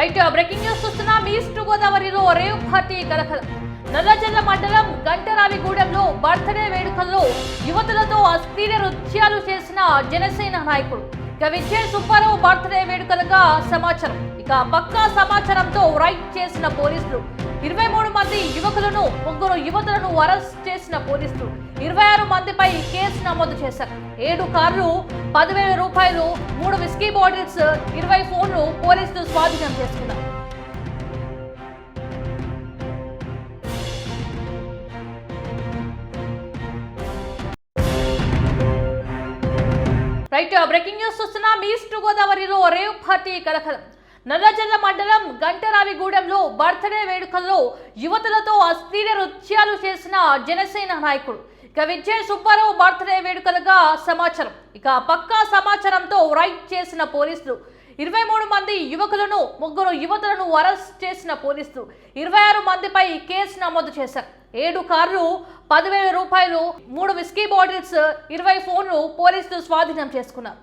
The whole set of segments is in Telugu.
రైట్ బ్రేకింగ్ న్యూస్ చూస్తున్నాం ఈస్ట్ గోదావరిలో రేవ్ పార్టీ కలకలం. నల్లజల్ల మండలం గంటరావిగూడెంలో బర్త్డే వేడుకల్లో యువతులతో అశ్లీల నృత్యాలు చేసిన జనసేన నాయకుడు. ఇక విజయ్ సుబ్బారావు బర్త్డే వేడుకలుగా సమాచారం. ఇక పక్కా సమాచారంతో రైట్ చేసిన పోలీసులు. ఇరవై మూడు మంది యువకులను ముగ్గురు యువతులను అరెస్ట్ చేసిన పోలీసులు. ఇరవై ఆరు మందిపై కేసు నమోదు చేశారు. ఏడు కార్లు పదివేల రూపాయలు మూడు విస్కీ బాటిల్స్ ఇరవై ఫోన్లు పోలీసులు స్వాధీనం చేసుకున్నారు. రైట్ బ్రేకింగ్ న్యూస్ చూస్తున్నాం ఈస్ట్ గోదావరిలో రేవ్ పార్టీ కలకలం. నల్లజల్ల మండలం గంటరావిగూడెంలో బర్త్డే వేడుకల్లో యువతులతో అశ్లీల నృత్యాలు చేసిన జనసేన నాయకుడు. ఇక విజయ్ సుబ్బారావు బర్త్డే వేడుకలుగా సమాచారం. ఇక పక్కా సమాచారంతో రైట్ చేసిన పోలీసులు ఇరవై మూడు మంది యువకులను ముగ్గురు యువతులను అరెస్ట్ చేసిన పోలీసులు ఇరవై ఆరు మందిపై కేసు నమోదు చేశారు. ఏడు కార్లు పదివేల రూపాయలు మూడు విస్కీ బాటిల్స్ ఇరవై ఫోన్లు పోలీసులు స్వాధీనం చేసుకున్నారు.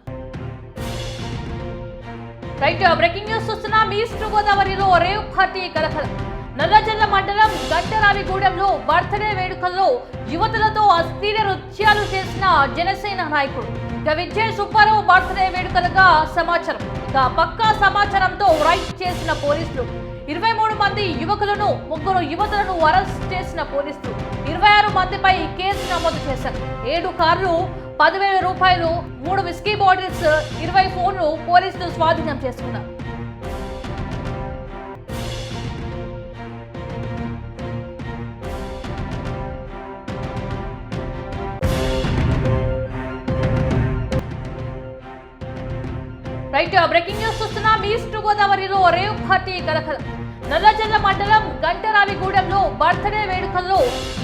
రైట్ బ్రేకింగ్ న్యూస్ చూస్తున్నాం ఈస్ట్ గోదావరిలో రేవ్ పార్టీ కలకలం. నల్లజల్ల మండలం గట్టరావిగూడెంలో బర్త్డే వేడుకల్లో యువతులతో అస్థిర నృత్యాలు చేసిన జనసేన నాయకుడు. ఇక విజయ్ సుబ్బారావు బర్త్డే వేడుకలుగా సమాచారం. ఇక పక్కా సమాచారంతో రైట్ చేసిన పోలీసులు. ఇరవై మూడు మంది యువకులను ముగ్గురు యువతులను అరెస్ట్ చేసిన పోలీసులు. ఇరవై ఆరు మందిపై కేసు నమోదు చేశారు. ఏడు కార్లు పదివేల రూపాయలు మూడు విస్కీ బాటిల్స్ ఇరవై ఫోన్లు పోలీసులు స్వాధీనం చేసుకున్నారు. రైట్ బ్రేకింగ్ న్యూస్ చూస్తున్నాం ఈస్ట్ గోదావరిలో రేవ్ పార్టీ కలకలం. నల్లజల్ల మండలం గంటరావిగూడెంలో బర్త్డే వేడుకల్లో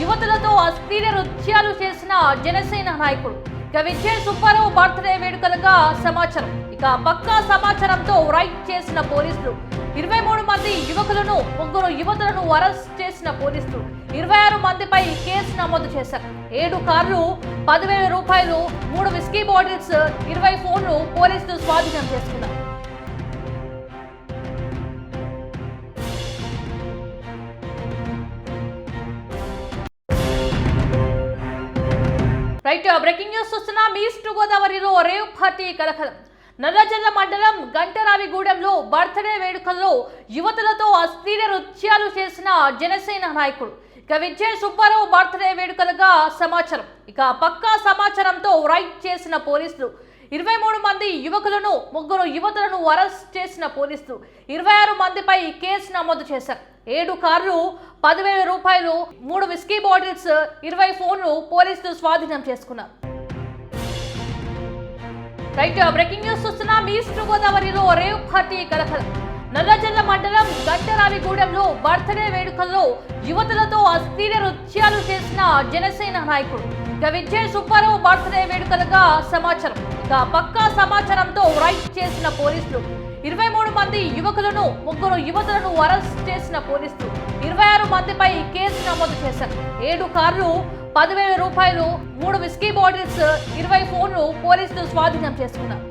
యువతులతో అశ్లీల నృత్యాలు చేసిన జనసేన నాయకుడు. ఇక విజయ్ సుబ్బారావు బర్త్డే వేడుకలుగా సమాచారం. ఇక పక్కా సమాచారంతో రైట్ చేసిన పోలీసులు. ఇరవై మూడు మంది యువకులను ముగ్గురు యువతులను అరెస్ట్ చేసిన పోలీసులు. ఇరవై ఆరు మందిపై కేసు నమోదు చేశారు. ఏడు కార్లు పదివేల రూపాయలు మూడు విస్కీ బాటిల్స్ ఇరవై ఫోన్లు పోలీసులు స్వాధీనం చేసుకున్నారు. రైట్ బ్రేకింగ్ న్యూస్ చూస్తున్నాం ఈస్ట్ గోదావరిలో రేవ్ పార్టీ కలకలం. నల్లజల్ల మండలం గంటరావిగూడెంలో బర్త్డే వేడుకల్లో యువతులతో అశ్లీల నృత్యాలు చేసిన జనసేన నాయకుడు. ఇక విజయ్ సుబ్బారావు బర్త్డే వేడుకలుగా సమాచారం. ఇక పక్కా సమాచారంతో రైట్ చేసిన పోలీసులు. ఇరవై మూడు మంది యువకులను ముగ్గురు యువతులను అరెస్ట్ చేసిన పోలీసులు. ఇరవై ఆరు మందిపై కేసు నమోదు చేశారు. ఏడు కార్లు పదివేల రూపాయలు మూడు విస్కీ బాటిల్స్ ఇరవై ఫోన్లు పోలీసులు స్వాధీనం చేసుకున్నారు. రైట్ బ్రేకింగ్ న్యూస్ చూస్తున్నాం ఈస్ట్ గోదావరిలో రేవ్ పార్టీ కలకలం. నల్లజల్ల మండలం గంటరావిగూడెంలో బర్త్డే వేడుకల్లో యువతులతో అస్థిర నృత్యాలు చేసిన జనసేన నాయకుడు. ఇక విజయ్ సుబ్బారావు బర్త్డే వేడుకలుగా సమాచారం. ఇక పక్కా సమాచారంతో రైట్ చేసిన పోలీసులు. ఇరవై మూడు మంది యువకులను ముగ్గురు యువతులను అరెస్ట్ చేసిన పోలీసులు. ఇరవై ఆరు మందిపై కేసు నమోదు చేశారు. ఏడు కార్లు పదివేల రూపాయలు మూడు విస్కీ బాటిల్స్ ఇరవై ఫోన్లు పోలీసులు స్వాధీనం చేసుకున్నారు.